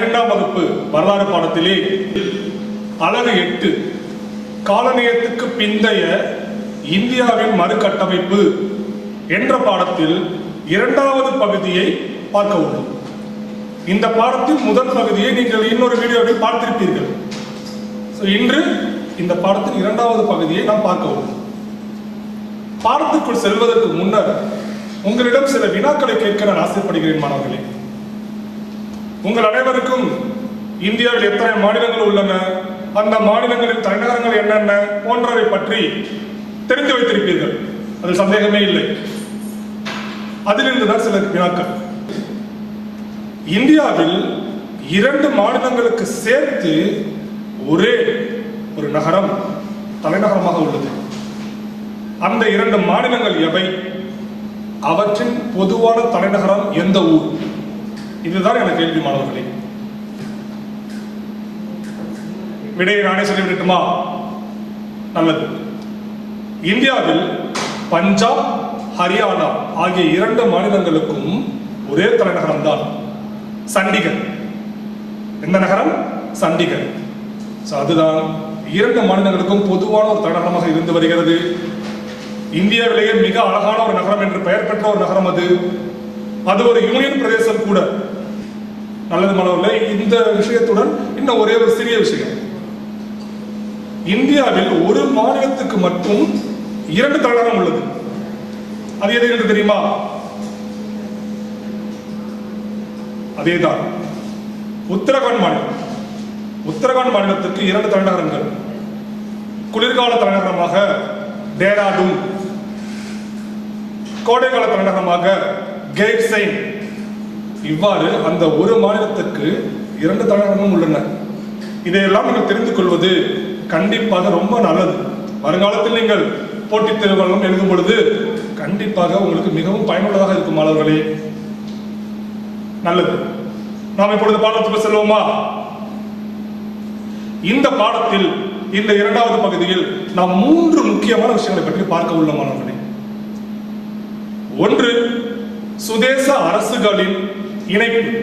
பன்னிரெண்டாம் வகுப்பு வரலாறு பாடத்திலே அழகு எட்டு. காலனியத்துக்கு பிந்தைய இந்தியாவின் மறுகட்டமைப்பு என்ற பாடத்தில் இரண்டாவது பகுதியை பார்க்க உள்ளோம். இந்த பாடத்தின் முதல் பகுதியை நீங்கள் இன்னொரு வீடியோவில் பார்த்திருப்பீர்கள். இன்று இந்த பாடத்தின் இரண்டாவது பகுதியை நாம் பார்க்க உள்ளோம். பாடத்துக்குள் செல்வதற்கு முன்னர் உங்களிடம் சில வினாக்களை கேட்க நான் ஆசைப்படுகிறேன் மாணவர்களே. உங்கள் அனைவருக்கும் இந்தியாவில் எத்தனை மாநிலங்கள் உள்ளன? அந்த மாநிலங்களின் தலைநகரங்கள் என்னென்ன? போன்றவை பற்றி தெரிந்து வைத்திருப்பீர்கள். அது சந்தேகமே இல்லை. அதிலிருந்து தான் சில வினாக்கள். இந்தியாவில் இரண்டு மாநிலங்களுக்கு சேர்த்து ஒரே ஒரு நகரம் தலைநகரமாக உள்ளது. அந்த இரண்டு மாநிலங்கள் எவை? அவற்றின் பொதுவான தலைநகரம் எந்த ஊர்? இதுதான் எனக்கு கேள்வி மாணவர்களே. விடையை நானே சொல்லிவிடட்டுமா? நல்லது. இந்தியாவில் பஞ்சாப் ஹரியானா ஆகிய இரண்டு மாநிலங்களுக்கும் ஒரே தலைநகரம் தான். சண்டிகர். எந்த நகரம்? சண்டிகர். ஸோ அதுதான் இரண்டு மாநிலங்களுக்கும் பொதுவான ஒரு தலைநகரமாக இருந்து வருகிறது. இந்தியாவிலேயே மிக அழகான ஒரு நகரம் என்று பெயர் பெற்ற ஒரு நகரம் அது. அது ஒரு யூனியன் பிரதேசம் கூட. நல்லது மாணவர்களே இந்த விஷயத்துடன் இன்னும் ஒரே ஒரு சிறிய விஷயம். இந்தியாவில் ஒரு மாநிலத்துக்கு மட்டும் இரண்டு தலைநகரம் உள்ளது. அது எது என்று தெரியுமா? அதேதான். உத்தரகாண்ட் மாநிலம். உத்தரகாண்ட் மாநிலத்திற்கு இரண்டு தலைநகரங்கள் குளிர்கால தலைநகரமாக டேராடூன். கோடைக்கால தலைநகரமாக கெய்ட்சைன் இவ்வாறு அந்த ஒரு மாநிலத்துக்கு இரண்டு தலைநகரமும் உள்ளன. இதையெல்லாம் நீங்கள் தெரிந்து கொள்வது கண்டிப்பாக ரொம்ப நல்லது. வருங்காலத்தில் நீங்கள் போட்டித் தேர்வுகளும் எழுதும் பொழுது கண்டிப்பாக உங்களுக்கு மிகவும் பயனுள்ளதாக இருக்கும் மாணவர்களே. நல்லது. நாம் இப்பொழுது பாடத்துக்கு செல்வோமா? இந்த பாடத்தில் இந்த இரண்டாவது பகுதியில் நாம் மூன்று முக்கியமான விஷயங்களை பற்றி பார்க்க உள்ள மாணவர்களே. ஒன்று சுதேச அரசுகளின் இணைப்பு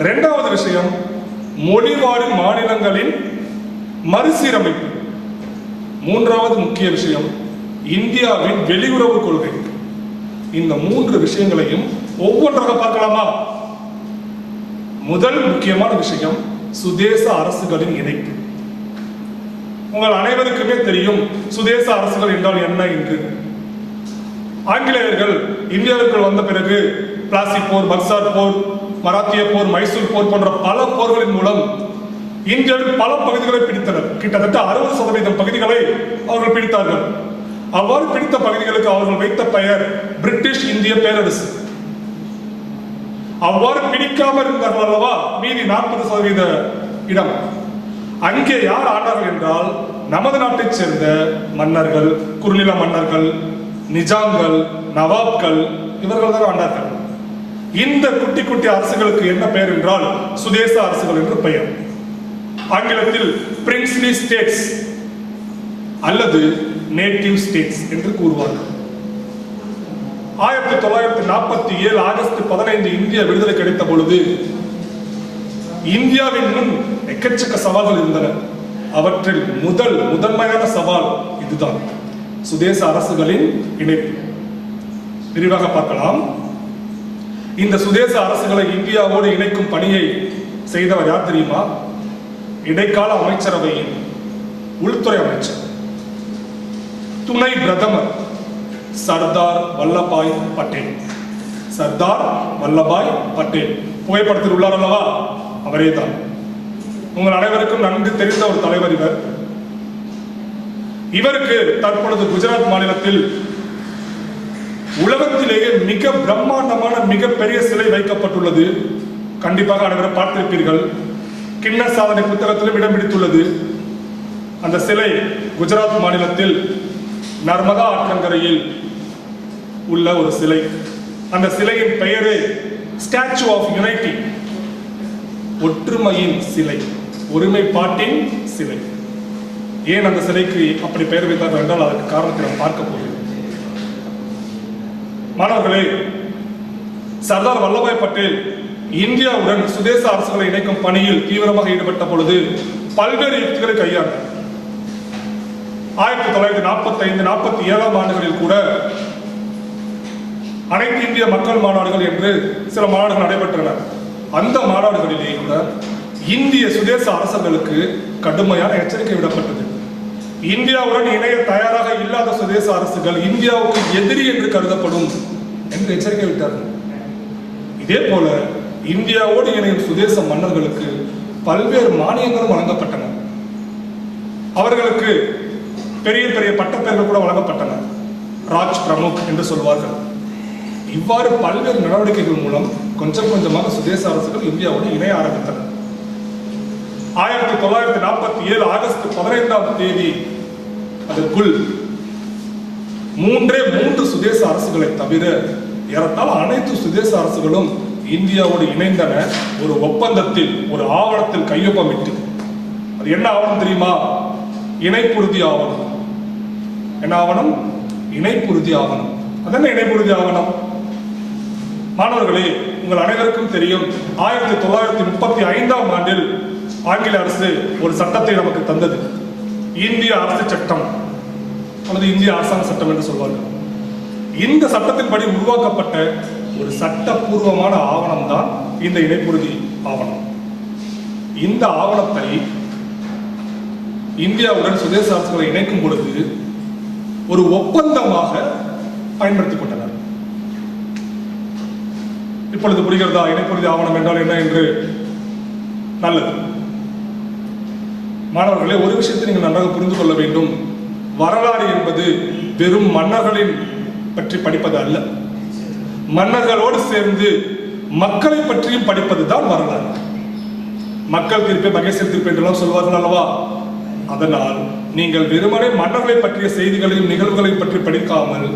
இரண்டாவது விஷயம் மொழிவாரி மாநிலங்களின் மறுசீரமைப்பு. மூன்றாவது முக்கிய விஷயம் இந்தியாவின் வெளியுறவு கொள்கை. இந்த மூன்று விஷயங்களையும் ஒவ்வொன்றாக பார்க்கலாமா? முதல் முக்கியமான விஷயம் சுதேச அரசுகளின் இணைப்பு. உங்கள் அனைவருக்குமே தெரியும் சுதேச அரசுகள் என்றால் என்ன என்று ஆங்கிலேயர்கள் இந்தியாவிற்குள் வந்த பிறகு பிளாசி போர் பக்சார் போர் மராத்திய போர் மைசூர் போர் போன்ற பல போர்களின் மூலம் இந்தியாவில் பல பகுதிகளை பிடித்தனர். கிட்டத்தட்ட அறுபது சதவீதம் பகுதிகளை அவர்கள் பிடித்தார்கள். அவ்வாறு பிடித்த பகுதிகளுக்கு அவர்கள் வைத்த பெயர் பிரிட்டிஷ் இந்திய பேரரசு. அவ்வாறு பிடிக்காமல் இருந்தார்கள் அல்லவா? மீதி நாற்பது சதவீத இடம். அங்கே யார் ஆண்டார்கள் என்றால் நமது நாட்டைச் சேர்ந்த மன்னர்கள் குறுநில மன்னர்கள் நிஜாம்கள் நவாப்கள் இவர்கள் தான் ஆண்டார்கள் இந்த குட்டி குட்டி அரசுகளுக்கு என்ன பெயர் என்றால் சுதேச அரசுகள் என்று பெயர். ஆங்கிலத்தில் பிரின்ஸ்லி ஸ்டேட்ஸ் அல்லது நேட்டிவ் ஸ்டேட்ஸ் என்று கூறுவார்கள். ஆயிரத்தி தொள்ளாயிரத்தி நாற்பத்தி ஏழு ஆகஸ்ட் பதினைந்து இந்திய விடுதலை கிடைத்த பொழுது இந்தியாவின் முன் எக்கச்சக்க சவால்கள் இருந்தன. அவற்றில் முதல் முதன்மையான சவால் இதுதான். சுதேச அரசுகளின் இணைப்பு. விரிவாக பார்க்கலாம். இந்த சுதேச அரசுகளை இந்தியாவோடு இணைக்கும் பணியை செய்தவர் யார் தெரியுமா? இடைக்கால அமைச்சரவையின் உள்துறை அமைச்சர். துணை பிரதமர் சர்தார் வல்லபாய் பட்டேல். சர்தார் வல்லபாய் பட்டேல். புகைப்படத்தில் உள்ளார் அல்லவா? அவரே தான். உங்கள் அனைவருக்கும் நன்கு தெரிந்த ஒரு தலைவர் இவர். இவருக்கு தற்பொழுது குஜராத் மாநிலத்தில் உலகத்திலேயே மிக பிரம்மாண்டமான மிகப்பெரிய சிலை வைக்கப்பட்டுள்ளது. கண்டிப்பாக அனைவரும் பார்த்திருப்பீர்கள். கிண்ண சாதனை புத்தகத்திலும் இடம் பிடித்துள்ளது. அந்த சிலை குஜராத் மாநிலத்தில் நர்மதா ஆற்றங்கரையில் உள்ள ஒரு சிலை. அந்த சிலையின் பெயரு ஸ்டாச்சு ஆஃப் யுனைட்டி. ஒற்றுமையின் சிலை ஒருமைப்பாட்டின் சிலை. ஏன் அந்த சிலைக்கு அப்படி பெயர் வைத்தார்கள் என்றால் அதற்கு காரணத்தை நாம் பார்க்க போகிறோம். மாணவர்களே சர்தார் வல்லபாய் பட்டேல் இந்தியாவுடன் சுதேச அரசுகளை இணைக்கும் பணியில் தீவிரமாக ஈடுபட்ட பொழுது பல்வேறு யுக்திகளை கையாண்டார். ஆயிரத்தி தொள்ளாயிரத்தி நாற்பத்தி ஐந்து நாற்பத்தி ஏழாம் ஆண்டுகளில் கூட அனைத்து இந்திய மக்கள் மாநாடுகள் என்று சில மாநாடுகள் நடைபெற்றன. அந்த மாநாடுகளிலே கூட இந்திய சுதேச அரசுகளுக்கு கடுமையான எச்சரிக்கை விடப்பட்டது. இந்தியாவுடன் இணைய தயாராக இல்லாத சுதேச அரசுகள் இந்தியாவுக்கு எதிரி என்று கருதப்படும் என்று எச்சரிக்கை விட்டார்கள். இதே போல இந்தியாவோடு இணையும் சுதேச மன்னர்களுக்கு பல்வேறு மானியங்களும் வழங்கப்பட்டன. அவர்களுக்கு பெரிய பெரிய பட்டப்பெயர்கள் கூட வழங்கப்பட்டன. ராஜ் பிரமுக் என்று சொல்வார்கள். இவ்வாறு பல்வேறு நடவடிக்கைகள் மூலம் கொஞ்சம் கொஞ்சமாக சுதேச அரசுகள் இந்தியாவோடு இணைய ஆரம்பித்தன. ஆயிரத்தி தொள்ளாயிரத்தி நாற்பத்தி ஏழு ஆகஸ்ட் பதினைந்தாம் தேதி அதற்குள் மூன்றே மூன்று சுதேச அரசுகளை தவிர ஏறத்தால் அனைத்து சுதேச அரசுகளும் இந்தியாவோடு இணைந்தன. ஒரு ஒப்பந்தத்தில் ஒரு ஆவணத்தில் கையொப்பமிட்டு. அது என்ன ஆவணம் தெரியுமா? இணைப்புறுதி ஆவணம். என்ன ஆவணம்? இணைப்புறுதி ஆவணம். அது என்ன இணைப்புறுதி ஆவணம்? மாணவர்களே உங்கள் அனைவருக்கும் தெரியும் ஆயிரத்தி தொள்ளாயிரத்தி முப்பத்தி ஐந்தாம் ஆண்டில் ஆங்கில அரசு ஒரு சட்டத்தை நமக்கு தந்தது. இந்திய அரசு சட்டம் அல்லது இந்திய அரசாங்க சட்டம் என்று சொல்வார்கள். இந்த சட்டத்தின்படி உருவாக்கப்பட்ட ஒரு சட்டப்பூர்வமான ஆவணம் தான் இந்த இணைப்புறுதி ஆவணம். இந்த ஆவணத்தை இந்தியாவுடன் சுதேச அரசுகளை இணைக்கும் பொழுது ஒரு ஒப்பந்தமாக பயன்படுத்திக் கொண்டனர். இப்பொழுது புரிகிறதா? இணைப்புறுதி ஆவணம் என்றால் என்ன என்று? நல்லது. மாணவர்களே ஒரு விஷயத்தை நீங்கள் நன்றாக புரிந்து கொள்ள வேண்டும். வரலாறு என்பது வெறும் மன்னர்களின் பற்றி படிப்பது அல்ல. மன்னர்களோடு சேர்ந்து மக்களை பற்றியும் படிப்பது தான் வரலாறு. மக்கள் தீர்ப்பை மகேசர் தீர்ப்பு என்றெல்லாம் சொல்வார்கள் அல்லவா? அதனால் நீங்கள் வெறுமனே மன்னர்களை பற்றிய செய்திகளையும் நிகழ்வுகளை பற்றி படிக்காமல்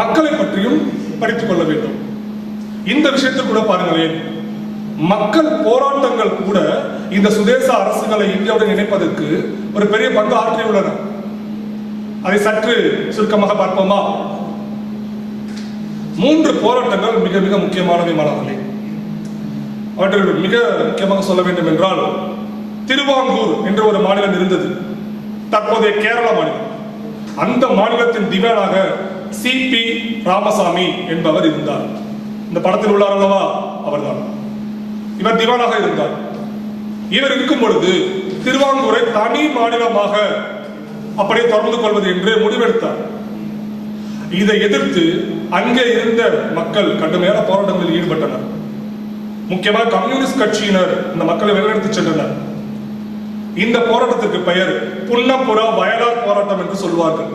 மக்களை பற்றியும் படித்துக் கொள்ள வேண்டும். இந்த விஷயத்தில் கூட பாருங்களேன் மக்கள் போராட்டங்கள் கூட இந்த சுதேச அரசுகளை இந்தியாவுடன் இணைப்பதற்கு ஒரு பெரிய பங்கு ஆற்றியுள்ளன அதை சற்று சுருக்கமாக பார்ப்போமா? மூன்று போராட்டங்கள் மிக மிக முக்கியமானவை மாணவர்களே அவற்றில் மிக முக்கியமாக சொல்ல வேண்டும் என்றால் திருவாங்கூர் என்ற ஒரு மாநிலம் இருந்தது. தற்போதைய கேரள மாநிலம். அந்த மாநிலத்தின் திவானாக சி பி ராமசாமி என்பவர் இருந்தார். இந்த படத்தில் உள்ளார் அல்லவா? அவர்தான். இவர் திவானாக இருந்தார். இவர் இருக்கும் பொழுது திருவாங்கூரை தனி மாநிலமாக அப்படியே தொடர்ந்து கொள்வது என்று முடிவெடுத்தார். இதை எதிர்த்து அங்கே இருந்த மக்கள் கடுமையான போராட்டங்களில் ஈடுபட்டனர். முக்கியமாக கம்யூனிஸ்ட் கட்சியினர் இந்த மக்களை வழிநடத்தி சென்றனர். இந்த போராட்டத்திற்கு பெயர் புன்னப்புறா வயலார் போராட்டம் என்று சொல்வார்கள்.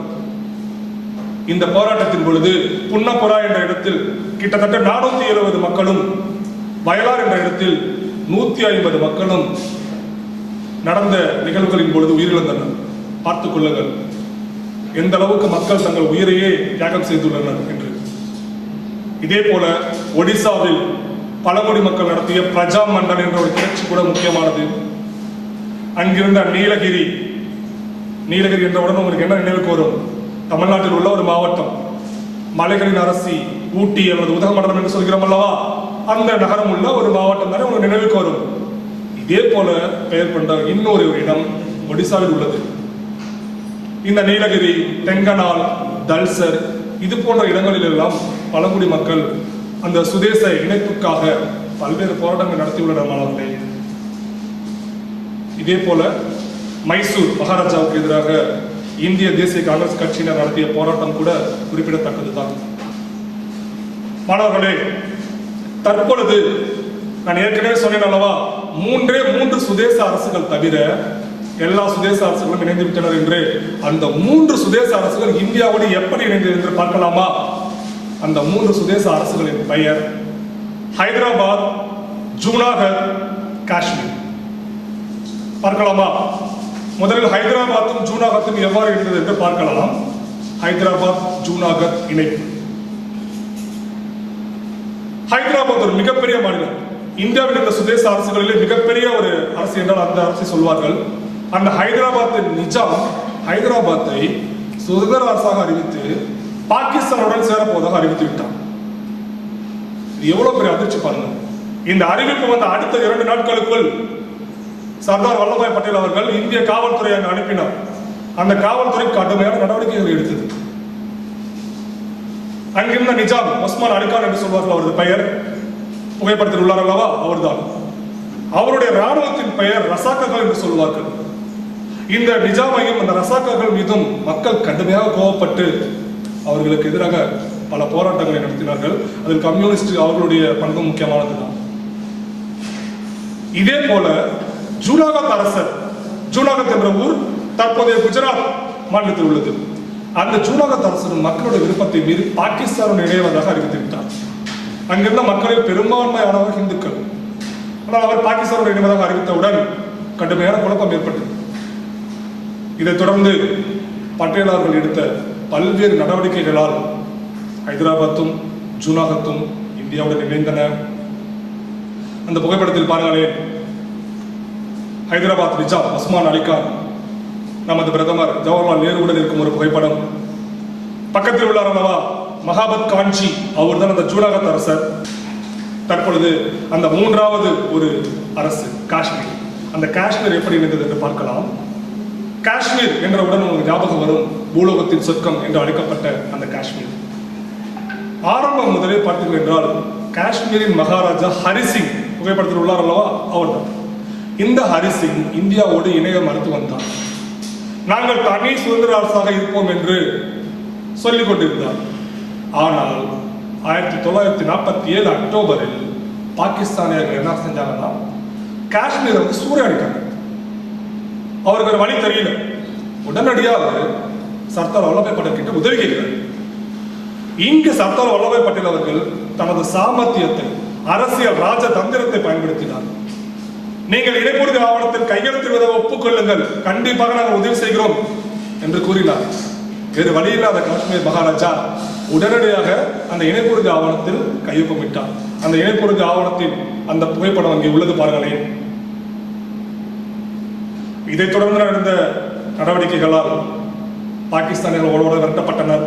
இந்த போராட்டத்தின் பொழுது புன்னப்புறா என்ற இடத்தில் கிட்டத்தட்ட நானூத்தி இருபது மக்களும் வயலார் என்ற இடத்தில் நூத்தி ஐம்பது மக்களும் நடந்த நிகழ்வுகளின் பொழுது உயிரிழந்தனர். பார்த்துக் கொள்ளுங்கள். எந்த அளவுக்கு மக்கள் தங்கள் உயிரையே தியாகம் செய்துள்ளனர் என்று. இதே போல ஒடிசாவில் பழங்குடி மக்கள் நடத்திய பிரஜா மண்டல் என்ற ஒரு கிளர்ச்சி கூட முக்கியமானது. அங்கிருந்த நீலகிரி நீலகிரி என்றவுடன் உங்களுக்கு என்ன நினைவுக்கு வரும் தமிழ்நாட்டில் உள்ள ஒரு மாவட்டம் மலைகளின் அரசி ஊட்டி அல்லது உதகமண்டலம் என்று சொல்கிறோம் அல்லவா? அந்த நகரம் உள்ள ஒரு மாவட்டம் தானே உங்களுக்கு நினைவுக்கு வரும். இதே போல பெயர் கொண்ட இன்னொரு இடம் ஒடிசாவில் உள்ளது. இந்த நீலகிரி தெங்கனால் தல்சர் இது போன்ற இடங்களில் எல்லாம் பழங்குடி மக்கள் அந்த சுதேச இணைப்புக்காக பல்வேறு போராட்டங்கள் நடத்தியுள்ளனர் மாணவர்களே. இதே போல மைசூர் மகாராஜாவுக்கு எதிராக இந்திய தேசிய காங்கிரஸ் கட்சியினர் நடத்திய போராட்டம் கூட குறிப்பிடத்தக்கதுதான். மாணவர்களே தற்பொழுது நான் ஏற்கனவே சொன்னேன் அல்லவா மூன்றே மூன்று சுதேச அரசுகள் தவிர எல்லா சுதேச அரசுகளும் இணைந்து விட்டனர் என்று. அந்த மூன்று சுதேச அரசுகள் இந்தியாவோடு எப்படி இணைந்தது என்று பார்க்கலாமா? அந்த மூன்று சுதேச அரசுகளின் பெயர் ஹைதராபாத் ஜூனாகர் காஷ்மீர். பார்க்கலாமா? முதலில் ஹைதராபாத்தும் ஜூனாகத்தும் எவ்வாறு இருந்தது என்று பார்க்கலாம். ஹைதராபாத் ஜூனாகர் இணைப்பு. ஹைதராபாத் ஒரு மிகப்பெரிய மாநிலம். இந்தியாவில் இருந்த சுதேச அரசுகளிலே மிகப்பெரிய ஒரு அரசு என்றால் அந்த அரசை சொல்வார்கள். அந்த ஹைதராபாத் நிஜாம் ஹைதராபாத்தை சுதந்திர அரசாக அறிவித்து பாகிஸ்தானுடன் சேரப்போவதாக அறிவித்து விட்டார் இது எவ்வளவு பெரிய அதிர்ச்சி பாருங்க. இந்த அறிவிப்பு வந்த அடுத்த இரண்டு நாட்களுக்குள் சர்தார் வல்லபாய் பட்டேல் அவர்கள் இந்திய காவல்துறை அங்கு அனுப்பினார். அந்த காவல்துறை கடுமையான நடவடிக்கைகள் எடுத்தது. அங்கிருந்த நிஜாம் உஸ்மான் அலிகான் என்று சொல்வார்கள் அவரது பெயர். புகைப்படத்தில் உள்ளார் அல்லவா? அவர்தான். அவருடைய ராணுவத்தின் பெயர் ரசாக்கர்கள் என்று சொல்வார்கள். இந்த நிஜாமையும் அந்த ரசாக்கர்கள் மீதும் மக்கள் கடுமையாக கோவப்பட்டு அவர்களுக்கு எதிராக பல போராட்டங்களை நடத்தினார்கள். அதில் கம்யூனிஸ்ட் அவர்களுடைய பங்கு முக்கியமானதுதான் இதே போல ஜூனாகத் அரசர் ஜூனாகத் என்ற ஊர் தற்போதைய குஜராத் மாநிலத்தில் உள்ளது. அந்த ஜூனாகத் அரசர் மக்களுடைய விருப்பத்தை மீறி பாகிஸ்தானுடன் இணைவதாக அறிவித்து விட்டார். அங்கிருந்த மக்களில் பெரும்பான்மையானவர் இந்துக்கள் ஆனால் அவர் பாகிஸ்தானுடைய இணைவதாக அறிவித்தவுடன் கடுமையான குழப்பம் ஏற்பட்டது. இதைத் தொடர்ந்து பட்டேலார்கள் எடுத்த பல்வேறு நடவடிக்கைகளால் ஹைதராபாத்தும் ஜூனாகத்தும் இந்தியாவுடன் இணைந்தன. அந்த புகைப்படத்தில் பாருங்களேன். ஹைதராபாத் நிஜாம் உஸ்மான் அலிகான் நமது பிரதமர் ஜவஹர்லால் நேருவுடன் இருக்கும் ஒரு புகைப்படம். பக்கத்தில் உள்ளார் அல்லவா? மகாபத் காஞ்சி அவர்தான் அந்த ஜூடாகத் அரசர். தற்பொழுது அந்த மூன்றாவது ஒரு அரசு காஷ்மீர். அந்த காஷ்மீர் எப்படி இருந்தது என்று பார்க்கலாம். காஷ்மீர் என்றவுடன் உங்களுக்கு ஞாபகம் வரும் பூலோகத்தின் சொர்க்கம் என்று அழைக்கப்பட்ட அந்த காஷ்மீர். ஆரம்பம் முதலே பார்த்தீர்கள் என்றால் காஷ்மீரின் மகாராஜா ஹரிசிங் புகைப்படத்தில் உள்ளார் அல்லவா? அவர்தான். இந்த ஹரிசிங் இந்தியாவோடு இணைய மறுத்து வந்தார் நாங்கள் தனி சுதந்திர அரசாக இருப்போம் என்று சொல்லிக் கொண்டிருந்தார் ஆனால் ஆயிரத்தி தொள்ளாயிரத்தி நாற்பத்தி ஏழு அக்டோபரில் பாகிஸ்தானியர்கள் என்ன செஞ்சாங்கன்னா காஷ்மீரை வந்து சூறையாடிட்டாங்க. அவருக்கு ஒரு வழி தெரியல. உடனடியாக சர்தார் வல்லபாய் பட்டேல் கிட்ட உதவி கேட்கிறார். இங்கு சர்தார் வல்லபாய் பட்டேல் அவர்கள் தனது சாமர்த்தியத்தை அரசியல் ராஜதந்திரத்தை பயன்படுத்தினார். நீங்கள் இடைமுறை ஆவணத்தில் கையெழுத்திடுவதை ஒப்புக்கொள்ளுங்கள். கண்டிப்பாக நாங்கள் உதவி செய்கிறோம் என்று கூறினார். வேறு வழியில்லாத காஷ்மீர் மகாராஜா உடனடியாக அந்த இணைப்புறுதி ஆவணத்தில் கையொப்பமிட்டார். அந்த இணைப்புறுதி ஆவணத்தின் அந்த புகைப்படம் அங்கே உள்ளது பாருங்களேன். இதைத் தொடர்ந்து நடந்த நடவடிக்கைகளால் பாகிஸ்தானியர்கள் ஓடோட விரட்டப்பட்டனர்.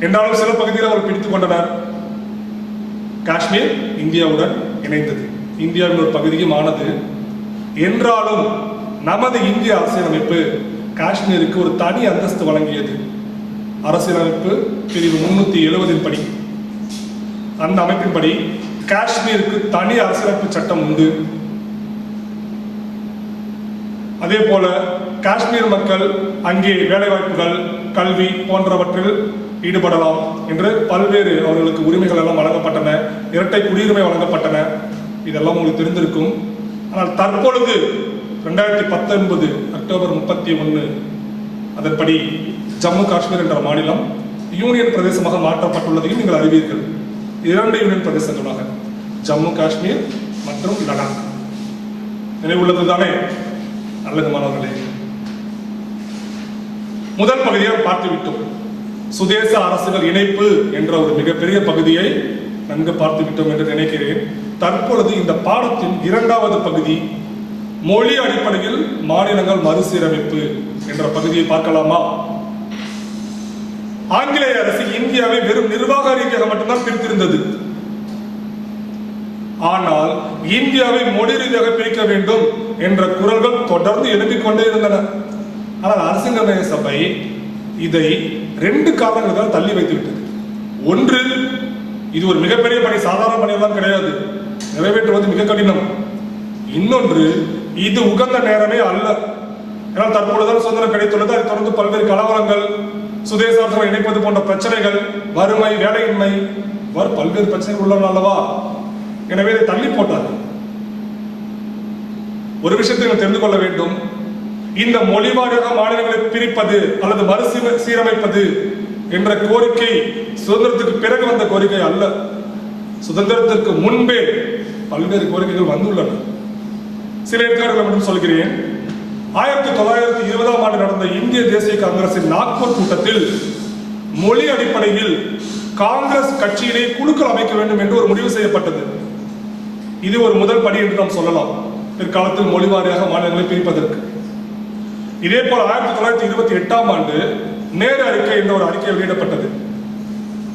என்றாலும் சில பகுதியில் அவர் பிடித்துக் கொண்டனர். காஷ்மீர் இந்தியாவுடன் இணைந்தது. இந்தியாவின் ஒரு பகுதியும் ஆனது என்றாலும் நமது இந்திய அரசியலமைப்பு காஷ்மீருக்கு ஒரு தனி அந்தஸ்து வழங்கியது. அரசியலமைப்பு பிரிவு முன்னூத்தி எழுபதின் படி. அந்த அமைப்பின்படி காஷ்மீருக்கு தனி அரசியலமைப்பு சட்டம் உண்டு. அதே போல காஷ்மீர் மக்கள் அங்கே வேலைவாய்ப்புகள் கல்வி போன்றவற்றில் ஈடுபடலாம் என்று பல்வேறு அவர்களுக்கு உரிமைகள் எல்லாம் வழங்கப்பட்டன. இரட்டை குடியுரிமை வழங்கப்பட்டன. இதெல்லாம் உங்களுக்கு தெரிந்திருக்கும். ஆனால் தற்பொழுது ரெண்டாயிரத்தி பத்தொன்பது அக்டோபர் முப்பத்தி ஒன்று அதன்படி ஜம்மு காஷ்மீர் என்ற மாநிலம் யூனியன் பிரதேசமாக மாற்றப்பட்டுள்ளதையும் நீங்கள் அறிவீர்கள். இரண்டு யூனியன் பிரதேசங்களாக ஜம்மு காஷ்மீர் மற்றும் லடாக். நினைவுள்ளது தானே நல்லது மாணவர்களே. முதல் பகுதியை பார்த்துவிட்டோம். சுதேச அரசுகள் இணைப்பு என்ற ஒரு மிகப்பெரிய பகுதியை நன்கு பார்த்து விட்டோம் என்று நினைக்கிறேன். தற்பொழுது இந்த பாடத்தின் இரண்டாவது பகுதி மொழி அடிப்படையில் மாநிலங்கள் மறுசீரமைப்பு. என்ற பகுதியை பார்க்கலாமா? ஆங்கிலேய அரசு இந்தியாவை வெறும் நிர்வாக ரீதியாக மட்டும்தான் பிரித்திருந்தது. ஆனால் இந்தியாவை மொழி ரீதியாக பிரிக்க வேண்டும் என்ற குரல்கள் தொடர்ந்து எழுப்பிக் கொண்டே இருந்தன. ஆனால் அரசு நிர்ணய சபை இதை ரெண்டு காரணங்களால் தள்ளி வைத்து விட்டது ஒன்று இது ஒரு மிகப்பெரிய பணி சாதாரண பணியெல்லாம் கிடையாது. நிறைவேற்றுவது மிக கடினம். இன்னொன்று இது உகந்த நேரமே அல்ல. ஏன்னா தற்பொழுதுதான் சுதந்திரம் கிடைத்துள்ளது. அதை தொடர்ந்து பல்வேறு கலவரங்கள் சுதேசார்த்தங்களை இணைப்பது போன்ற பிரச்சனைகள் வறுமை வேலையின்மை வரும் பல்வேறு பிரச்சனைகள் உள்ளன அல்லவா? எனவே இதை தள்ளி போட்டார்கள். ஒரு விஷயத்தை நீங்கள் தெரிந்து கொள்ள வேண்டும். இந்த மொழி வாரியாக மாநிலங்களை பிரிப்பது அல்லது மறு சீரமைப்பது என்ற கோரிக்கை சுதந்திரத்துக்கு பிறகு வந்த கோரிக்கை அல்ல. சுதந்திரத்திற்கு முன்பே பல்வேறு கோரிக்கைகள் வந்துள்ளன. சில எடுத்துக்காட்டுகளை மட்டும் சொல்கிறேன். ஆயிரத்தி தொள்ளாயிரத்தி இருபதாம் ஆண்டு நடந்த இந்திய தேசிய காங்கிரசின் நாக்பூர் கூட்டத்தில் மொழி அடிப்படையில் காங்கிரஸ் கட்சியிலே குழுக்கள் அமைக்க வேண்டும் என்று ஒரு முடிவு செய்யப்பட்டது. இது ஒரு முதல் படி என்று நாம் சொல்லலாம். பிற்காலத்தில் மொழி வாரியாக மாநிலங்களை பிரிப்பதற்கு. இதே போல ஆயிரத்தி தொள்ளாயிரத்தி இருபத்தி எட்டாம் ஆண்டு நேரு அறிக்கை என்ற ஒரு அறிக்கை வெளியிடப்பட்டது.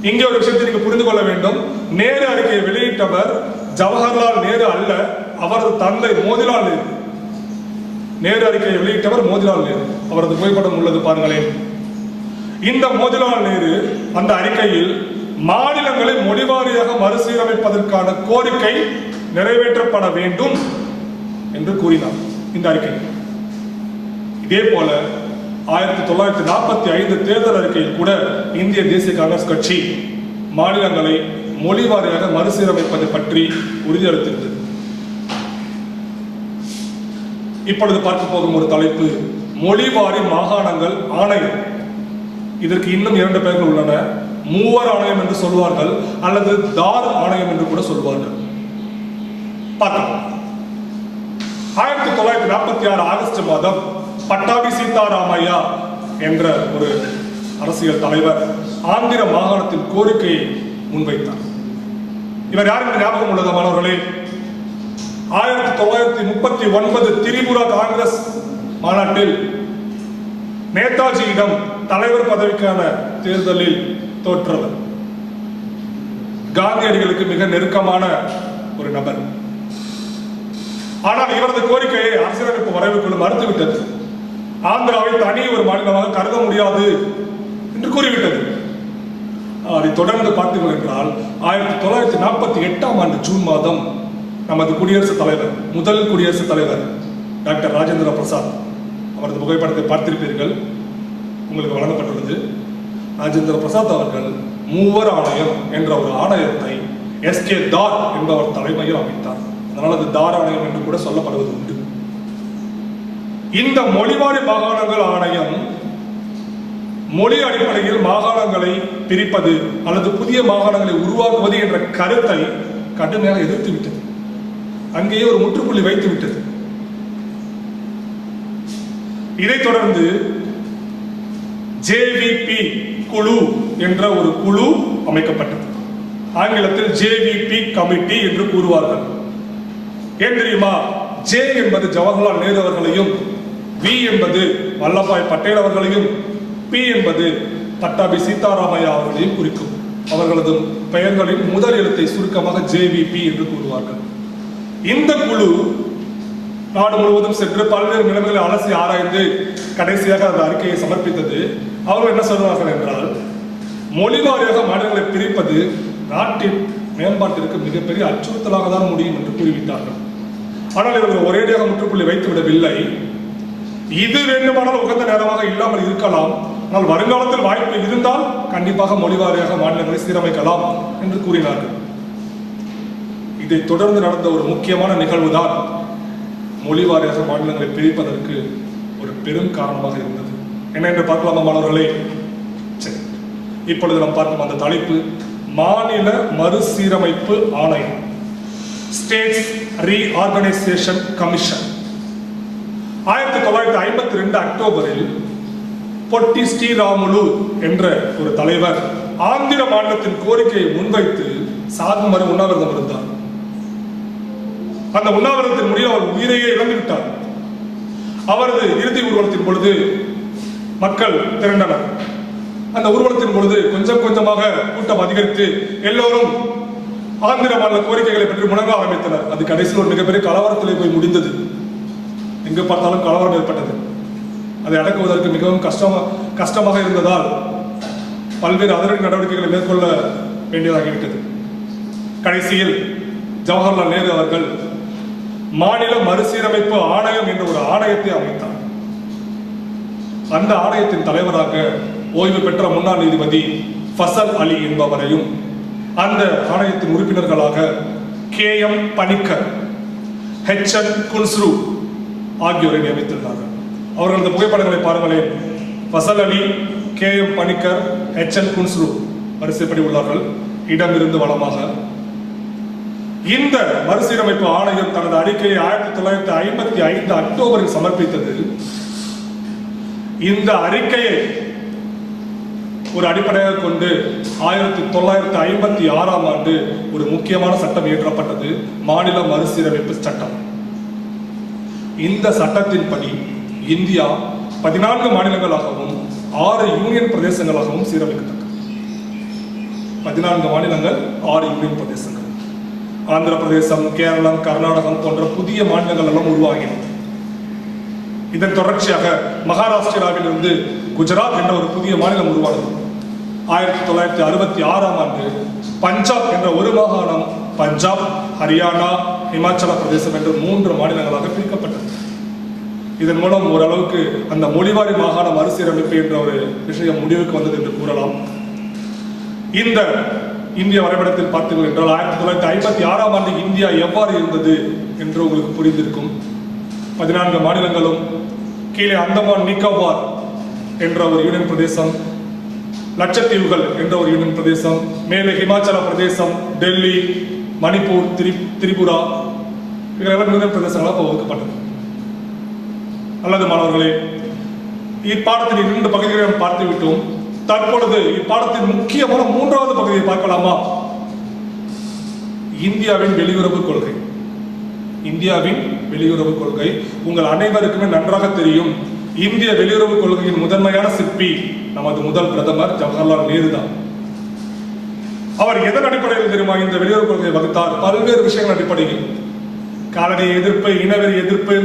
இங்கே ஒரு விஷயத்தை நீங்க புரிந்து கொள்ள வேண்டும். நேரு அறிக்கையை வெளியிட்டவர் ஜவஹர்லால் நேரு அல்ல அவரது தந்தை மோதிலால் நேரு. நேரு அறிக்கையை வெளியிட்டவர் மோதிலால் நேரு. அவரது புகைப்படம் உள்ளது பாருங்களேன். இந்த மோதிலால் நேரு அந்த அறிக்கையில் மாநிலங்களை மொழிவாரியாக மறுசீரமைப்பதற்கான கோரிக்கை நிறைவேற்றப்பட வேண்டும் என்று கூறினார் இந்த அறிக்கை. இதே போல ஆயிரத்தி தொள்ளாயிரத்தி நாற்பத்தி ஐந்து தேர்தல் அறிக்கையில் கூட இந்திய தேசிய காங்கிரஸ் கட்சி மாநிலங்களை மொழிவாரியாக மறுசீரமைப்பது பற்றி உறுதியளித்திருந்தது. இப்பொழுது பார்க்க போகும் ஒரு தலைப்பு மொழிவாரி மாகாணங்கள் ஆணையம். இதற்கு இன்னும் இரண்டு பெயர்கள் உள்ளன. மூவர் ஆணையம் என்று சொல்வார்கள் அல்லது தார் ஆணையம் என்று கூட சொல்வார்கள். பார்க்கலாம். ஆயிரத்தி தொள்ளாயிரத்தி நாற்பத்தி ஆறு ஆகஸ்ட் மாதம் பட்டாபி சீதாராமையா என்ற ஒரு அரசியல் தலைவர் ஆந்திர மாகாணத்தின் கோரிக்கையை முன்வைத்தார். இவர் யார் என்று ஞாபகம் உள்ளதா மாணவர்களே? ஆயிரத்தி தொள்ளாயிரத்தி முப்பத்தி ஒன்பது திரிபுரா காங்கிரஸ் மாநாட்டில் நேதாஜியிடம் தலைவர் பதவிக்கான தேர்தலில் தோற்றவர் காந்தியடிகளுக்கு மிக நெருக்கமான ஒரு நபர். ஆனால் இவரது கோரிக்கையை அரசியலமைப்பு வரைவுக்குழு மறுத்துவிட்டது. ஆந்திராவை தனி ஒரு மாநிலமாக கருத முடியாது என்று கூறிவிட்டது. அதை தொடர்ந்து பார்த்தீர்கள் என்றால் ஆயிரத்தி தொள்ளாயிரத்தி நாற்பத்தி எட்டாம் ஆண்டு ஜூன் மாதம் நமது குடியரசுத் தலைவர் முதல் குடியரசுத் தலைவர் டாக்டர் ராஜேந்திர பிரசாத் அவரது புகைப்படத்தை பார்த்திருப்பீர்கள். உங்களுக்கு வழங்கப்பட்டுள்ளது. ராஜேந்திர பிரசாத் அவர்கள் மூவர் ஆணையம் என்ற ஒரு ஆணையத்தை எஸ் கே தார் என்பவர் தலைமையில் அமைத்தார். அதனால் அது தார் ஆணையம் என்று கூட சொல்லப்படுவது உண்டு. இந்த மொழிவாரி மாகாணங்கள் ஆணையம் மொழி அடிப்படையில் மாகாணங்களை பிரிப்பது அல்லது புதிய மாகாணங்களை உருவாக்குவது என்ற கருத்தை கடுமையாக எதிர்த்து விட்டது. அங்கேயே ஒரு முற்றுப்புள்ளி வைத்து விட்டது. இதைத் தொடர்ந்து ஜேவிபி குழு என்ற ஒரு குழு அமைக்கப்பட்டது. ஆங்கிலத்தில் ஜேவிபி கமிட்டி என்று கூறுவார்கள். ஏன் தெரியுமா? ஜே என்பது ஜவஹர்லால் நேரு அவர்களையும் வி என்பது வல்லபாய் பட்டேல் அவர்களையும் பி என்பது பட்டாபி சீதாராமையா அவர்களையும் குறிக்கும். அவர்களது பெயர்களின் முதல் எழுத்தை சுருக்கமாக ஜேவிபி என்று கூறுவார்கள். இந்த குழு நாடு முழுவதும் சென்று பல்வேறு நிலைமைகளை அலசி ஆராய்ந்து கடைசியாக அந்த அறிக்கையை சமர்ப்பித்தது. அவர்கள் என்ன சொல்வார்கள் என்றால் மொழிவாரியாக மாநிலங்களை பிரிப்பது நாட்டின் மேம்பாட்டிற்கு மிகப்பெரிய அச்சுறுத்தலாக தான் முடியும் என்று கூறிவிட்டார்கள். ஆனால் இவர்கள் ஒரேடியாக முற்றுப்புள்ளி வைத்து விடவில்லை. இது வேண்டுமானால் உகந்த நேரமாக இல்லாமல் இருக்கலாம். ஆனால் வருங்காலத்தில் வாய்ப்பு இருந்தால் கண்டிப்பாக மொழிவாரியாக மாநிலங்களை சீரமைக்கலாம் என்று கூறினார்கள். இதை தொடர்ந்து நடந்த ஒரு முக்கியமான நிகழ்வு தான் மொழிவாரியாக மாநிலங்களை பிரிப்பதற்கு ஒரு பெரும் காரணமாக இருந்தது. என்ன என்று பார்க்கலாமா மாணவர்களே சரி இப்பொழுது நாம் பார்க்கும் அந்த தலைப்பு மாநில மறுசீரமைப்பு ஆணையம் ஸ்டேட்ஸ் ரீஆர்கனைசேஷன் கமிஷன் ஆயிரத்தி தொள்ளாயிரத்தி ஐம்பத்தி ரெண்டு அக்டோபரில் பொட்டி ஸ்ரீராமுலு என்ற ஒரு தலைவர் ஆந்திர மாநிலத்தின் கோரிக்கையை முன்வைத்து சாதி மறு உண்ணாவிரதம் இருந்தார். அந்த உண்ணாவிரதத்தின் முடிவில் அவர் உயிரையே இழந்து விட்டார் அவரது இறுதி ஊர்வலத்தின் பொழுது மக்கள் திரண்டனர். அந்த ஊர்வலத்தின் பொழுது கொஞ்சம் கொஞ்சமாக கூட்டம் அதிகரித்து எல்லோரும் ஆந்திர மாநில கோரிக்கைகளை பற்றி முழங்க ஆரம்பித்தனர். அது கடைசியில் ஒரு மிகப்பெரிய கலவரத்திலே போய் முடிந்தது. எங்கு பார்த்தாலும் கலவரம் ஏற்பட்டது. அதை அடக்குவதற்கு மிகவும் கஷ்டமாக கஷ்டமாக இருந்ததால் பல்வேறு அதிரடி நடவடிக்கைகளை மேற்கொள்ள வேண்டியதாகிவிட்டது. கடைசியில் ஜவஹர்லால் நேரு அவர்கள் மாநில மறுசீரமைப்பு ஆணையம் என்ற ஒரு ஆணையத்தை அமைத்தார். அந்த ஆணையத்தின் தலைவராக ஓய்வு பெற்ற முன்னாள் நீதிபதி ஃபசல் அலி என்பவரையும் அந்த ஆணையத்தின் உறுப்பினர்களாக K M Panikkar H N Kunzru ஆகியோரை நியமித்துள்ளார்கள். அவர்களது புகைப்படங்களை பாருங்களேன். Fazal Ali K M Panikkar H N Kunzru வரிசைப்படி உள்ளார்கள். இடமிருந்து வளமாக இந்த மறுசீரமைப்பு ஆணையம் தனது அறிக்கையை ஆயிரத்தி தொள்ளாயிரத்தி ஐம்பத்தி ஐந்து அக்டோபரில் சமர்ப்பித்தது இந்த அறிக்கையை ஒரு அடிப்படையாக கொண்டு ஆயிரத்தி தொள்ளாயிரத்தி ஐம்பத்தி ஆறாம் ஆண்டு ஒரு முக்கியமான சட்டம் இயற்றப்பட்டது மாநில மறுசீரமைப்பு சட்டம். இந்த சட்டத்தின்படி இந்தியா பதினான்கு மாநிலங்களாகவும் ஆறு யூனியன் பிரதேசங்களாகவும் சீரமைக்கப்பட்டது. பதினான்கு மாநிலங்கள் ஆறு யூனியன் பிரதேசங்கள். ஆந்திர பிரதேசம் கேரளம் கர்நாடகம் போன்ற புதிய மாநிலங்கள் எல்லாம் உருவாகின. இதன் தொடர்ச்சியாக மகாராஷ்டிராவில் இருந்து குஜராத் என்ற ஒரு புதிய மாநிலம் உருவானது. ஆயிரத்தி தொள்ளாயிரத்தி அறுபத்தி ஆறாம் ஆண்டு பஞ்சாப் என்ற ஒரு மாகாணம் பஞ்சாப் ஹரியானா இமாச்சல பிரதேசம் என்று மூன்று மாநிலங்களாக பிரிக்கப்பட்டது. இதன் மூலம் ஓரளவுக்கு அந்த மொழிவாரி மாகாண மறுசீரமைப்பு என்ற ஒரு விஷயம் முடிவுக்கு வந்தது என்று கூறலாம். இந்த இந்திய வரைபடத்தில் பார்த்தீர்கள் என்றால் ஆயிரத்தி தொள்ளாயிரத்தி ஐம்பத்தி ஆறாம் ஆண்டு இந்தியா எவ்வாறு இருந்தது என்று உங்களுக்கு புரிந்திருக்கும். பதினான்கு மாநிலங்களும் கீழே அந்தமான் நிக்கோபார் என்ற ஒரு யூனியன் பிரதேசம் லட்சத்தீவுகள் என்ற ஒரு யூனியன் பிரதேசம் மேலே ஹிமாச்சல பிரதேசம் டெல்லி மணிப்பூர் திரி திரிபுரா இவைகளெல்லாம் யூனியன் பிரதேசங்களாக வகுக்கப்பட்டது. அல்லது மாணவர்களே இப்பாடத்தில் இரண்டு பகுதிகளை நாம் பார்த்து விட்டோம் தற்பொழுது இப்பாடத்தின் முக்கியமான மூன்றாவது பகுதியை பார்க்கலாமா? இந்தியாவின் வெளியுறவு கொள்கை. இந்தியாவின் வெளியுறவு கொள்கை உங்கள் அனைவருக்குமே நன்றாக தெரியும். இந்திய வெளியுறவு கொள்கையின் முதன்மையான சிற்பி நமது முதல் பிரதமர் ஜவஹர்லால் நேரு தான். அவர் எதன் அடிப்படையில் தெரியுமா இந்த வெளியுறவு கொள்கையை வகுத்தார்? பல்வேறு விஷயங்கள் அடிப்படையில். காலடி எதிர்ப்பு இனவெறி எதிர்ப்பு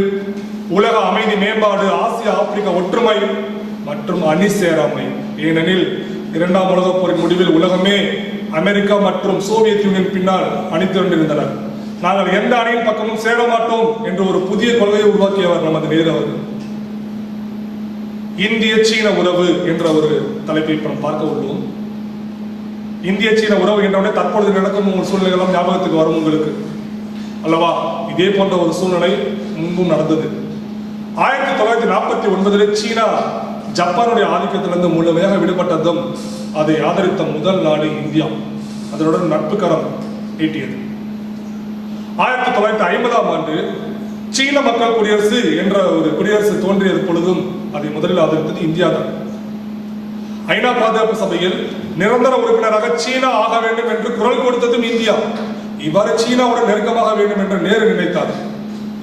உலக அமைதி மேம்பாடு ஆசியா ஆப்பிரிக்கா ஒற்றுமை மற்றும் அணி சேராமை. ஏனெனில் இரண்டாம் உலகப் போரின் முடிவில் உலகமே அமெரிக்கா மற்றும் சோவியத் யூனியன் பின்னால் அணி திரண்டிருந்தனர் நாங்கள் எந்த அணியின் பக்கமும் சேர மாட்டோம் என்று ஒரு புதிய கொள்கையை உருவாக்கியவர் நமது நேரு அவர்கள். இந்திய சீன உறவு என்ற ஒரு தலைப்பை இப்ப நாம் பார்க்க உள்ளோம். இந்திய சீன உறவு என்றவுடனே தற்பொழுது நடக்கும் ஒரு சூழ்நிலைகளும் ஞாபகத்துக்கு வரும் உங்களுக்கு. அல்லவா? இதே போன்ற ஒரு சூழ்நிலை முன்பும் நடந்தது. ஆயிரத்தி தொள்ளாயிரத்தி நாற்பத்தி ஒன்பதில் சீனா ஜப்பானுடைய ஆதிக்கத்திலிருந்து முழுமையாக விடுபட்டதும் அதை ஆதரித்த முதல் நாடு இந்தியா. அதனுடன் நட்பு கரம் நீட்டியது. ஆயிரத்தி தொள்ளாயிரத்தி ஐம்பதாம் ஆண்டு சீன மக்கள் குடியரசு என்ற ஒரு குடியரசு தோன்றியது பொழுதும் அதை முதலில் ஆதரித்தது இந்தியா தான். ஐநா பாதுகாப்பு சபையில் நிரந்தர உறுப்பினராக சீனா ஆக வேண்டும் என்று குரல் கொடுத்ததும் இந்தியா. இவ்வாறு சீனாவுடன் நெருக்கமாக வேண்டும் என்று நேரு நினைத்தார்.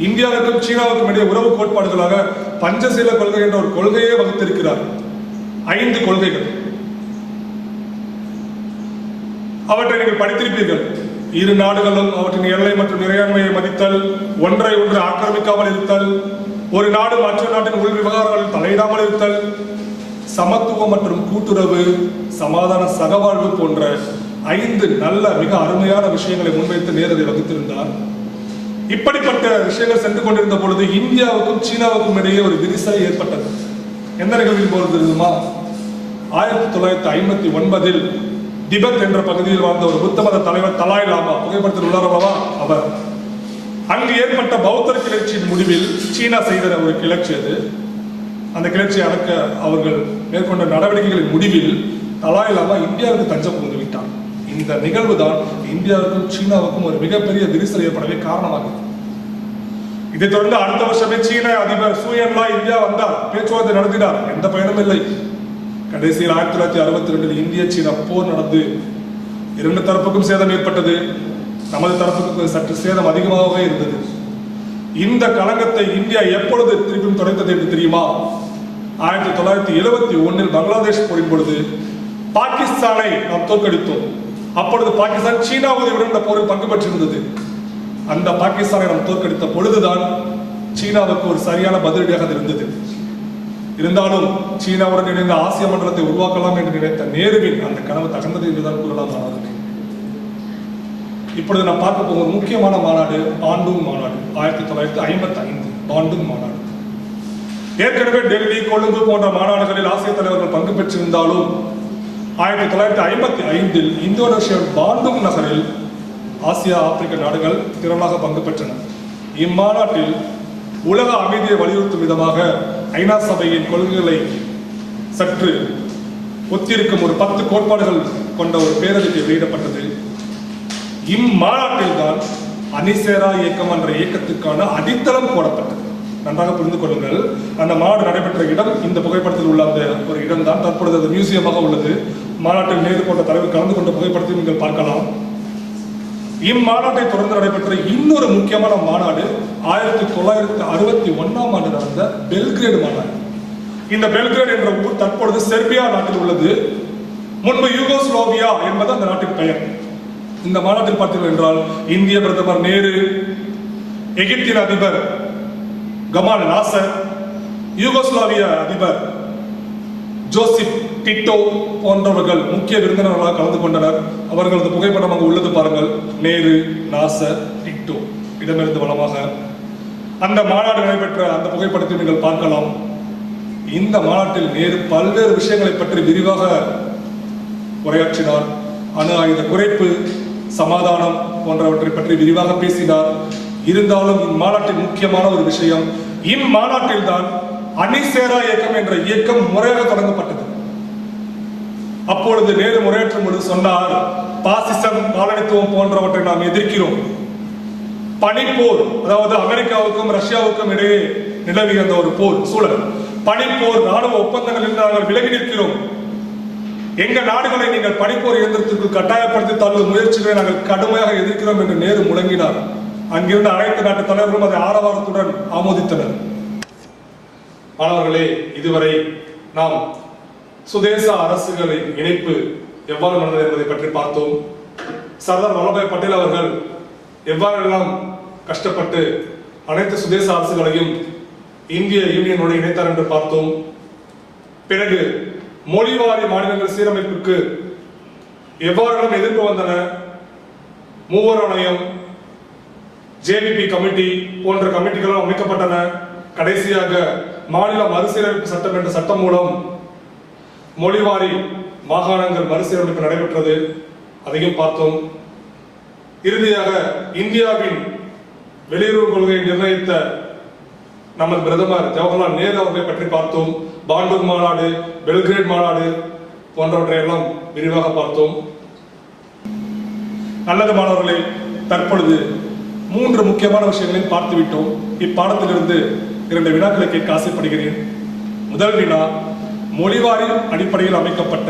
இந்தியாவுக்கும் சீனாவுக்கும் இடையே உறவு கோட்பாடுகளாக பஞ்சசீல கொள்கை என்ற ஒரு கொள்கையே வகுத்திருக்கிறார். ஐந்து கொள்கைகள். அவற்றை நீங்கள் படித்திருப்பீர்கள். இரு நாடுகளும் அவற்றின் எல்லை மற்றும் இறையாண்மையை மதித்தல் ஒன்றை ஒன்று ஆக்கிரமிக்காமல் இருத்தல் ஒரு நாடு மற்ற நாட்டின் உள் விவகாரங்களில் தலையிடாமல் இருத்தல் சமத்துவம் மற்றும் கூட்டுறவு சமாதான சகவாழ்வு போன்ற ஐந்து நல்ல மிக அருமையான விஷயங்களை முன்வைத்து நேரடி வகுத்திருந்தார். இப்படிப்பட்ட விஷயங்கள் சென்று கொண்டிருந்த பொழுது இந்தியாவுக்கும் சீனாவுக்கும் இடையே ஒரு விரிசல் ஏற்பட்டது. எந்த நிகழ்வில் போது தெரியுமா ஆயிரத்தி தொள்ளாயிரத்தி ஐம்பத்தி ஒன்பதில் திபெத் என்ற பகுதியில் வாழ்ந்த ஒரு புத்த மத தலைவர் தலாய் லாமா புகைப்படத்தில் உள்ளாரவா அவர். அங்கு ஏற்பட்ட பௌத்தர் கிளர்ச்சியின் முடிவில் சீனா செய்த ஒரு கிளர்ச்சி அது. அந்த கிளர்ச்சியை அடக்க அவர்கள் மேற்கொண்ட நடவடிக்கைகளின் முடிவில் தலாய் லாமா இந்தியாவுக்கு தஞ்சம் இந்த நிகழ்வு தான் இந்தியாவுக்கும் சீனாவுக்கும் ஒரு மிகப்பெரிய விரிசல் ஏற்படவே காரணமாகிறது இதைத் தொடர்ந்து அடுத்த வருஷமே சீன அதிபர் சூயன்லா இந்தியா வந்தார் பேச்சுவார்த்தை நடத்தினார். எந்த பயனும் இல்லை. கடைசியில் ஆயிரத்தி தொள்ளாயிரத்தி அறுபத்தி ரெண்டில் இந்திய சீனா போர் நடந்து இரண்டு தரப்புக்கும் சேதம் ஏற்பட்டது. நமது தரப்புக்கு சற்று சேதம் அதிகமாகவே இருந்தது. இந்த களங்கத்தை இந்தியா எப்பொழுது திருப்பியும் தொடைத்தது என்று தெரியுமா? ஆயிரத்தி தொள்ளாயிரத்தி எழுபத்தி ஒன்னில் பங்களாதேஷ் போரின் பொழுது பாகிஸ்தானை நாம் தோற்கடித்தோம். அப்பொழுது பாகிஸ்தான் சீனாவுடன் இந்த போரில் பங்கு பெற்றிருந்தது. அந்த பாகிஸ்தானை நாம் தோற்கடித்த பொழுதுதான் சீனாவுக்கு ஒரு சரியான பதிலடியாக அது இருந்தது. இருந்தாலும் சீனாவுடன் இணைந்த ஆசிய மண்டலத்தை உருவாக்கலாம் என்று நினைத்த நேருவின் அந்த கனவு தகர்ந்தது என்றுதான் கூறலாம் மாணவர்களே இப்பொழுது நான் பார்க்க போகும் ஒரு முக்கியமான மாநாடு பாண்டூங் மாநாடு ஆயிரத்தி தொள்ளாயிரத்தி ஐம்பத்தி ஐந்து பாண்டூங் மாநாடு. ஏற்கனவே டெல்லி கொழும்பு போன்ற மாநாடுகளில் ஆசிய தலைவர்கள் பங்கு பெற்றிருந்தாலும் ஆயிரத்தி தொள்ளாயிரத்தி ஐம்பத்தி ஐந்தில் இந்தோனேஷியாவின் பாண்டூங் நகரில் ஆசியா ஆப்பிரிக்க நாடுகள் திரளாக பங்கு பெற்றன. இம்மாநாட்டில் உலக அமைதியை வலியுறுத்தும் விதமாக ஐநா சபையின் கொள்கைகளை சற்று ஒத்திருக்கும் ஒரு பத்து கோட்பாடுகள் கொண்ட ஒரு பேரறிக்கை வெளியிடப்பட்டது. இம்மாநாட்டில் தான் இயக்கம் என்ற இயக்கத்துக்கான அடித்தளம் போடப்பட்டது. நன்றாக புரிந்து கொள்ளுங்கள். அந்த மாநாடு நடைபெற்ற இடம் இந்த புகைப்படத்தில் உள்ள அந்த ஒரு இடம் தான் தற்பொழுது அது மியூசியமாக உள்ளது. மாநாட்டில் நேரு போன்ற தலைவர் கலந்து கொண்ட புகைப்படத்தை நீங்கள் பார்க்கலாம். இம்மாநாட்டை தொடர்ந்து நடைபெற்ற இன்னொரு முக்கியமான மாநாடு ஆயிரத்தி தொள்ளாயிரத்தி அறுபத்தி ஒன்னாம் ஆண்டு நடந்த பெல்கிரேடு மாநாடு. இந்த பெல்கிரேடு என்ற ஊர் தற்பொழுது செர்பியா நாட்டில் உள்ளது. முன்பு யூகோஸ்லோவியா என்பது அந்த நாட்டின் பெயர். இந்த மாநாட்டில் பார்த்தீர்கள் என்றால் இந்திய பிரதமர் நேரு எகிப்தின் அதிபர் கமால் நாசர் யூகோஸ்லாவிய அதிபர் ஜோசிப் டிட்டோ போன்றவர்கள் முக்கிய விருந்தினர்களாக கலந்து கொண்டனர். அவர்களது புகைப்படம் அங்கு உள்ளது பாருங்கள். நேரு நாசர் டிட்டோ இடமிருந்து வளமாக. அந்த மாநாடு நடைபெற்ற அந்த புகைப்படத்தை நீங்கள் பார்க்கலாம். இந்த மாநாட்டில் நேரு பல்வேறு விஷயங்களை பற்றி விரிவாக உரையாற்றினார். அணு ஆயுத குறைப்பு சமாதானம் போன்றவற்றை பற்றி விரிவாக பேசினார். இருந்தாலும் இம்மாநாட்டின் முக்கியமான ஒரு விஷயம் இம்மாநாட்டில் தான் அணிசேரா இயக்கம் என்ற இயக்கம் முறையாக தொடங்கப்பட்டது. அப்பொழுது நேரு முறையேற்றும் பொழுது சொன்னார் பாசிசம் காலனித்துவம் போன்றவற்றை நாம் எதிர்க்கிறோம். பனிப்போர் அதாவது அமெரிக்காவுக்கும் ரஷ்யாவுக்கும் இடையே நிலவி அந்த ஒரு போர் சூழல். பனிப்போர் ராணுவ ஒப்பந்தங்களில் நாங்கள் விலகி நிற்கிறோம். எங்க நாடுகளை நீங்கள் பனிப்போர் இயந்திரத்திற்கு கட்டாயப்படுத்தி தள்ளும் முயற்சிகளை நாங்கள் கடுமையாக எதிர்க்கிறோம் என்று நேரு முழங்கினார். அங்கிருந்த அனைத்து நாட்டு தலைவர்களும் அதை ஆரவாரத்துடன் ஆமோதித்தனர். மாணவர்களே இதுவரை நாம் சுதேச அரசுகளின் இணைப்பு எவ்வாறு நடந்தது என்பதை பற்றி பார்த்தோம். சர்தார் வல்லபாய் பட்டேல் அவர்கள் எவ்வாறெல்லாம் கஷ்டப்பட்டு அனைத்து சுதேச அரசுகளையும் இந்திய யூனியனோடு இணைத்தார் என்று பார்த்தோம். பிறகு மொழிவாரி மாநிலங்கள் சீரமைப்புக்கு எவ்வாறெல்லாம் எதிர்ப்பு வந்தன? மூவர் ஆணையம் ஜேவிபி கமிட்டி போன்ற கமிட்டிகளும் அமைக்கப்பட்டன. கடைசியாக மாநில மறுசீரமைப்பு சட்டம் என்ற சட்டம் மூலம் மொழிவாரி மாகாணங்கள் மறுசீரமைப்பு நடைபெற்றது. அதையும் பார்த்தோம். இறுதியாக இந்தியாவின் வெளியுறவு கொள்கையை நிர்ணயித்த நமது பிரதமர் ஜவஹர்லால் நேரு அவர்களை பற்றி பார்த்தோம். பாண்டூர் மாநாடு பெல்கிரேட் மாநாடு போன்றவற்றை எல்லாம் விரிவாக பார்த்தோம். நல்லது மாணவர்களே தற்பொழுது மூன்று முக்கியமான விஷயங்களையும் பார்த்து விட்டோம் இப்பாடத்திலிருந்து இரண்டு வினாக்களை கேட்க ஆசைப்படுகிறேன். முதல் வினா மொழிவாரி அடிப்படையில் அமைக்கப்பட்ட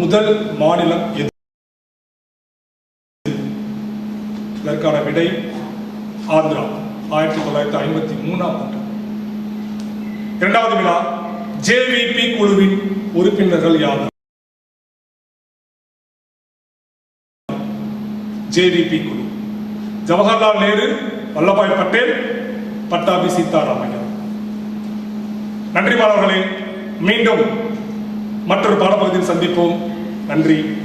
முதல் மாநிலம் எது? இதற்கான விடை ஆந்திரா ஆயிரத்தி தொள்ளாயிரத்தி ஐம்பத்தி மூணாம் ஆண்டு. இரண்டாவது வினா ஜேவிபி குழுவின் உறுப்பினர்கள் யார்? ஜேவிபி குழு. ஜவஹர்லால் நேரு வல்லபாய் பட்டேல் பட்டாபி சீதாராமையா நன்றி மாணவர்களே மீண்டும் மற்றொரு பாடப்பகுதியில் சந்திப்போம். நன்றி.